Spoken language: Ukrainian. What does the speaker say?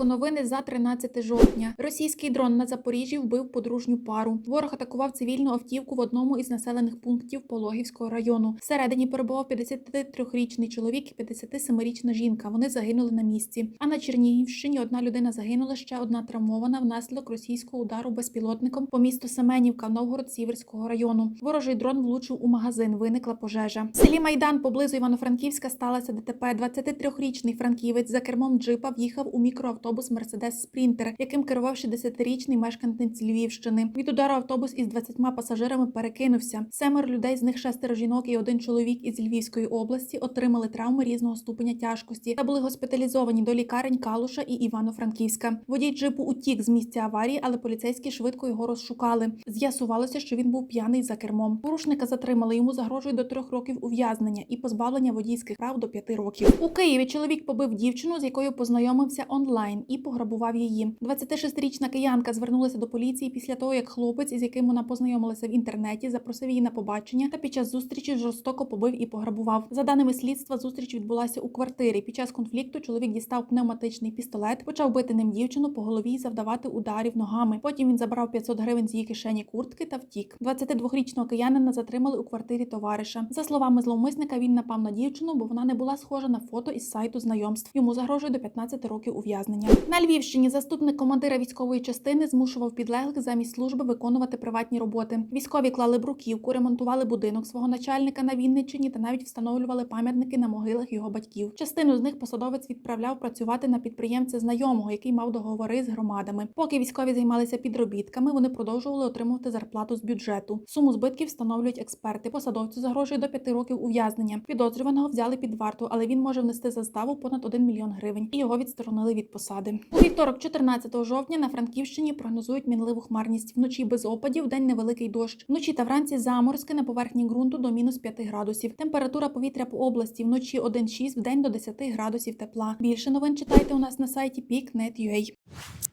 Спочатку новини за 13 жовтня. Російський дрон на Запоріжжі вбив подружню пару. Ворог атакував цивільну автівку в одному із населених пунктів Пологівського району. Всередині перебував 53-річний чоловік і 57-річна жінка. Вони загинули на місці. А на Чернігівщині одна людина загинула, ще одна травмована внаслідок російського удару безпілотником по місту Семенівка Новгород-Сіверського району. Ворожий дрон влучив у магазин. Виникла пожежа. В селі Майдан поблизу Івано-Франківська сталося ДТП. 23-річний франківець за кермом джипа в'їхав у мікроавтобус Мерседес Спрінтер, яким керував 60-річний мешканець Львівщини. Від удару автобус із 20 пасажирами перекинувся. Семеро людей, з них шестеро жінок і один чоловік із Львівської області, отримали травми різного ступеня тяжкості та були госпіталізовані до лікарень Калуша і Івано-Франківська. Водій джипу утік з місця аварії, але поліцейські швидко його розшукали. З'ясувалося, що він був п'яний за кермом. Порушника затримали йому загрожує до трьох років ув'язнення і позбавлення водійських прав до п'яти років. У Києві чоловік побив дівчину, з якою познайомився онлайн і пограбував її. 26-річна киянка звернулася до поліції після того, як хлопець, із яким вона познайомилася в інтернеті, запросив її на побачення та під час зустрічі жорстоко побив і пограбував. За даними слідства, зустріч відбулася у квартирі. Під час конфлікту чоловік дістав пневматичний пістолет, почав бити ним дівчину по голові і завдавати ударів ногами. Потім він забрав 500 гривень з її кишені куртки та втік. 22-річного киянина затримали у квартирі товариша. За словами зловмисника, він напав на дівчину, бо вона не була схожа на фото із сайту знайомств. Йому загрожує до 15 років ув'язнення. На Львівщині заступник командира військової частини змушував підлеглих замість служби виконувати приватні роботи. Військові клали бруківку, ремонтували будинок свого начальника на Вінниччині та навіть встановлювали пам'ятники на могилах його батьків. Частину з них посадовець відправляв працювати на підприємця знайомого, який мав договори з громадами. Поки військові займалися підробітками, вони продовжували отримувати зарплату з бюджету. Суму збитків встановлюють експерти. Посадовцю загрожує до 5 років ув'язнення. Підозрюваного взяли під варту, але він може внести заставу понад 1 мільйон гривень, і його відсторонили від посади. У вівторок, 14 жовтня, на Франківщині прогнозують мінливу хмарність. Вночі без опадів, день невеликий дощ. Вночі та вранці заморозки на поверхні ґрунту до мінус 5 градусів. Температура повітря по області вночі 1,6, вдень до 10 градусів тепла. Більше новин читайте у нас на сайті peak.net.ua.